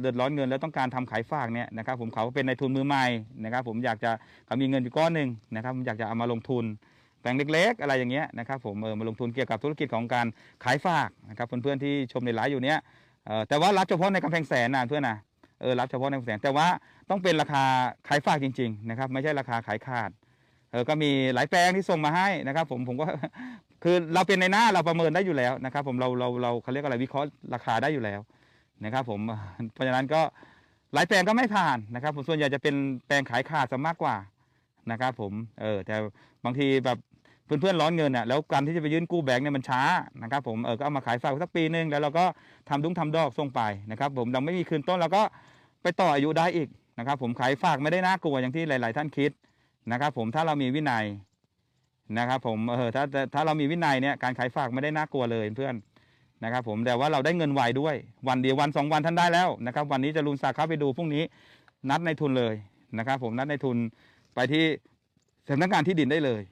เดือดร้อนเงินแล้วต้องการทำขายฝากเนี่ยนะครับผมเขาเป็นในทุนมือใหม่นะครับผมอยากจะเขามีเงินอยู่ก้อนหนึ่งนะครับผมอยากจะเอามาลงทุนแปลงเล็ก ๆ อะไรอย่างเงี้ยนะครับผมเออมาลงทุนเกี่ยวกับธุรกิจของการขายฝากนะครับเพื่อนๆที่ชมในไลฟ์อยู่เนี้ยเออแต่ว่ารับเฉพาะในกำแพงแสนนะเพื่อนนะเออรับเฉพาะในกำแพงแสนแต่ว่าต้องเป็นราคาขายฝากจริงๆนะครับไม่ใช่ราคาขายขาดเออก็มีหลายแปลงที่ส่งมาให้นะครับผมผมก็คือเราเป็นในหน้าเราประเมินได้อยู่แล้วนะครับผมเราเราเราเขาเรียกอะไรวิเคราะห์ราคาได้อยู่แล้ว นะครับ ผมเพราะฉะนั้นก็หลายแปลงก็ไม่ผ่านนะครับ ผมส่วนใหญ่จะเป็นแปลงขายขาดซะมากกว่านะครับ ผมเออแต่บางทีแบบเพื่อนๆร้อนเงินอะแล้วการที่จะไปยื่นกู้แบงค์เนี่ยมันช้านะครับ ผมเออก็เอามาขายฝากสักปีหนึ่งแล้วเราก็ทำดุ้งทำดอกส่งไปนะครับ ผมเราไม่มีคืนต้นเราก็ไปต่ออายุได้อีกนะครับ ผมขายฝากไม่ได้น่ากลัวอย่างที่หลาย ๆ ท่านคิดนะครับ ผมถ้าเรามีวินัยนะครับ ผมเออถ้าถ้าถ้าเรามีวินัยเนี่ยการขายฝากไม่ได้น่ากลัวเลยเพื่อน นะครับผมแต่ว่าเราได้เงินไวด้วย วันเดียววันสองวันท่านได้แล้วนะครับ วันนี้จะลุนสักดิ์เข้าไปดูพรุ่งนี้นัดในทุนเลยนะครับ ผมนัดในทุนไปที่สำนักงานที่ดินได้เลย